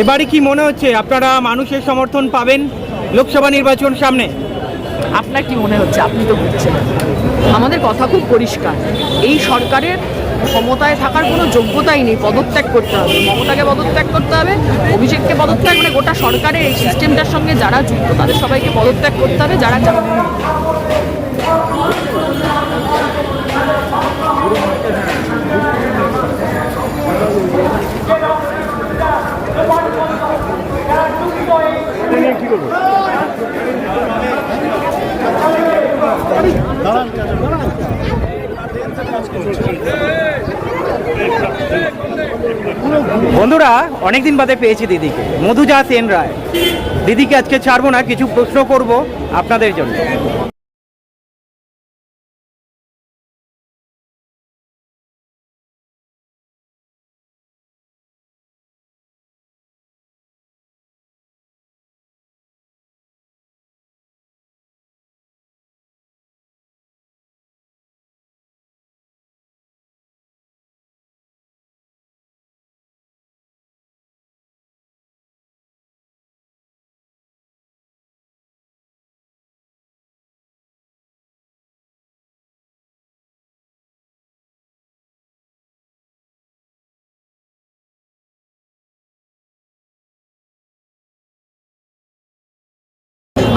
এবারে কি মনে হচ্ছে? আপনারা মানুষের সমর্থন পাবেন লোকসভা নির্বাচন সামনে? আপনার কি মনে হচ্ছে? আপনি তো বুঝছেন। আমাদের কথা খুব পরিষ্কার। এই সরকারের ক্ষমতায় থাকার কোনো যোগ্যতাই নেই। পদত্যাগ করতে হবে। মমতাকে পদত্যাগ করতে হবে, অভিষেককে পদত্যাগ মানে গোটা সরকারের এই সিস্টেমটার সঙ্গে যারা যুক্ত, তাদের সবাইকে পদত্যাগ করতে হবে, যারা বন্ধুরা, অনেকদিন বাদে পেয়েছি দিদিকে। মধুজা সেন রায়। দিদিকে আজকে ছাড়বো না, কিছু প্রশ্ন করব আপনাদের জন্য।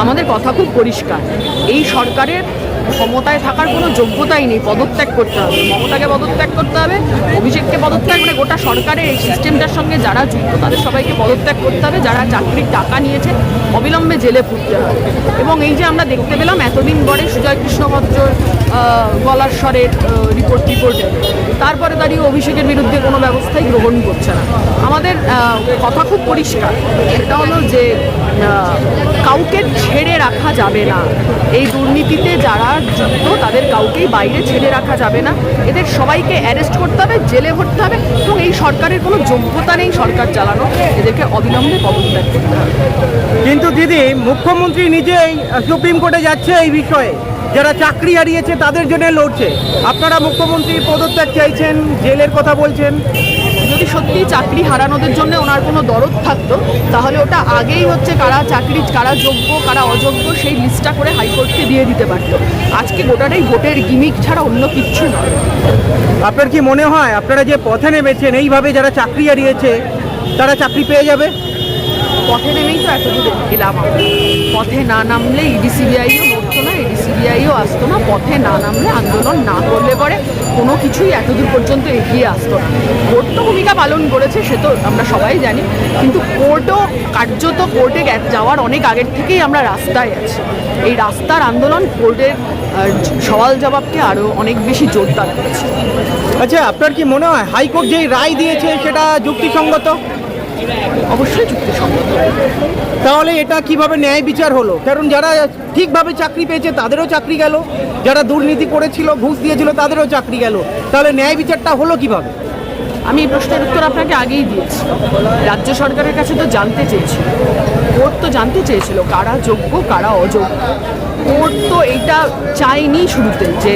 আমাদের কথা খুব পরিষ্কার। এই সরকারের ক্ষমতায় থাকার কোনো যোগ্যতাই নেই, পদত্যাগ করতে হবে। মমতাকে পদত্যাগ করতে হবে, অভিষেককে পদত্যাগ মানে গোটা সরকারের এই সিস্টেমটার সঙ্গে যারা যুক্ত, তাদের সবাইকে পদত্যাগ করতে হবে। যারা চাকরির টাকা নিয়েছে, অবিলম্বে জেলে ফুটতে হবে। এবং এই যে আমরা দেখতে পেলাম, এতদিন পরে সুজয় কৃষ্ণভদ্রর গলার স্বরের রিপোর্ট রিপোর্টে তারপরে দাঁড়িয়ে অভিষেকের বিরুদ্ধে কোনো ব্যবস্থাই গ্রহণ করছে না। কথা খুব পরিষ্কার। সেটা হলো যে কাউকে ছেড়ে রাখা যাবে না। এই দুর্নীতিতে যারা যুক্ত, তাদের কাউকেই বাইরে ছেড়ে রাখা যাবে না। এদের সবাইকে অ্যারেস্ট করতে হবে, জেলে ভরতে হবে এবং এই সরকারের কোনো যোগ্যতা নেই সরকার চালানো এদেরকে অবিলম্বে পদত্যাগ করতে হবে। কিন্তু দিদি, মুখ্যমন্ত্রী নিজেই সুপ্রিম কোর্টে যাচ্ছে এই বিষয়ে। যারা চাকরি হারিয়েছে তাদের জন্য লড়ছে। আপনারা মুখ্যমন্ত্রী পদত্যাগ চাইছেন, জেলের কথা বলছেন। যদি সত্যি চাকরি হারানোদের জন্য ওনার কোনো দরদ থাকতো তাহলে ওটা আগেই হচ্ছে কারা চাকরি কারা যোগ্য কারা অযোগ্য সেই লিস্টটা করে হাইকোর্টকে দিয়ে দিতে পারতো। আজকে গোটাটাই ভোটের গিমিক ছাড়া অন্য কিচ্ছু নয়। আপনার কি মনে হয় আপনারা যে পথে নেমেছেন এইভাবে যারা চাকরি হারিয়েছে তারা চাকরি পেয়ে যাবে? পথে নেমেই তো এতদূর এলাম পথে না নামলে ইডি সিবিআইও লড়তো না সিবিআইও আসতো না, পথে না নামলে আন্দোলন না করলে পরে কোনো কিছুই এতদূর পর্যন্ত এগিয়ে আসতো না। কোর্ট তো ভূমিকা পালন করেছে, সে তো আমরা সবাই জানি, কিন্তু কোর্টও কার্যত কোর্টে যাওয়ার অনেক আগের থেকেই আমরা রাস্তায় আছি। এই রাস্তার আন্দোলন কোর্টের সওয়াল জবাবকে আরও অনেক বেশি জোরদার করেছে। আচ্ছা আপনার কি মনে হয় হাইকোর্ট যেই রায় দিয়েছে সেটা যুক্তিসঙ্গত? অবশ্যই তাহলে এটা কীভাবে ন্যায় বিচার হলো? কারণ যারা ঠিকভাবে চাকরি পেয়েছে, তাদেরও চাকরি গেল। যারা দুর্নীতি করেছিল, ঘুষ দিয়েছিল, তাদেরও চাকরি গেল। তাহলে ন্যায় বিচারটা হলো কীভাবে? আমি এই প্রশ্নের উত্তর আপনাকে আগেই দিয়েছি। রাজ্য সরকারের কাছে তো জানতে চেয়েছিল। কোর্ট তো জানতে চেয়েছিল কারা যোগ্য, কারা অযোগ্য। কোর্ট তো এইটা চায়নি শুরুতে যে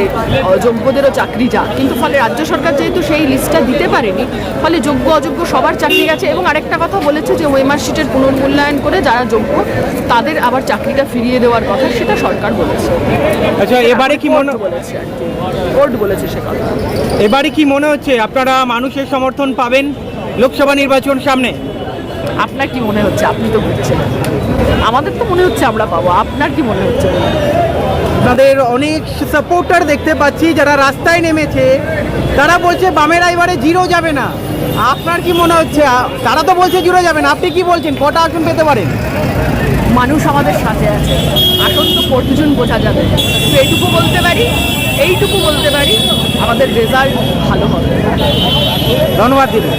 যোগ্যদেরও চাকরি যাক। কিন্তু ফলে রাজ্য সরকার যেহেতু সেই লিস্টটা দিতে পারেনি ফলে যোগ্য অযোগ্য সবার চাকরি গেছে। এবং আরেকটা কথা বলেছে যে ওয়েমার শিটের পুনর্মূল্যায়ন করে যারা যোগ্য তাদের আবার চাকরিটা ফিরিয়ে দেওয়ার কথা সেটা সরকার বলেছে। আচ্ছা এবারে কি মনে বলেছে কোর্ট বলেছে সে কথা। এবারে কি মনে হচ্ছে আপনারা মানুষের সমর্থন পাবেন লোকসভা নির্বাচন সামনে? আপনার কি মনে হচ্ছে? আপনি তো বুঝছেন আমাদের তো মনে হচ্ছে আমরা পাবো। আপনার কি মনে হচ্ছে? তাদের অনেক সাপোর্টার দেখতে পাচ্ছি যারা রাস্তায় নেমেছে তারা বলছে বামেরা এবারে জিরো যাবে না। আপনার কি মনে হচ্ছে? তারা তো বলছে জিরো যাবে না। আপনি কি বলছেন? কটা আসন পেতে পারেন? মানুষ আমাদের সাথে আছে। আসন তো কতজন বোঝা যাবে? তো এইটুকু বলতে পারি? এইটুকু বলতে পারি আমাদের রেজাল্ট ভালো হবে। ধন্যবাদ দিদি।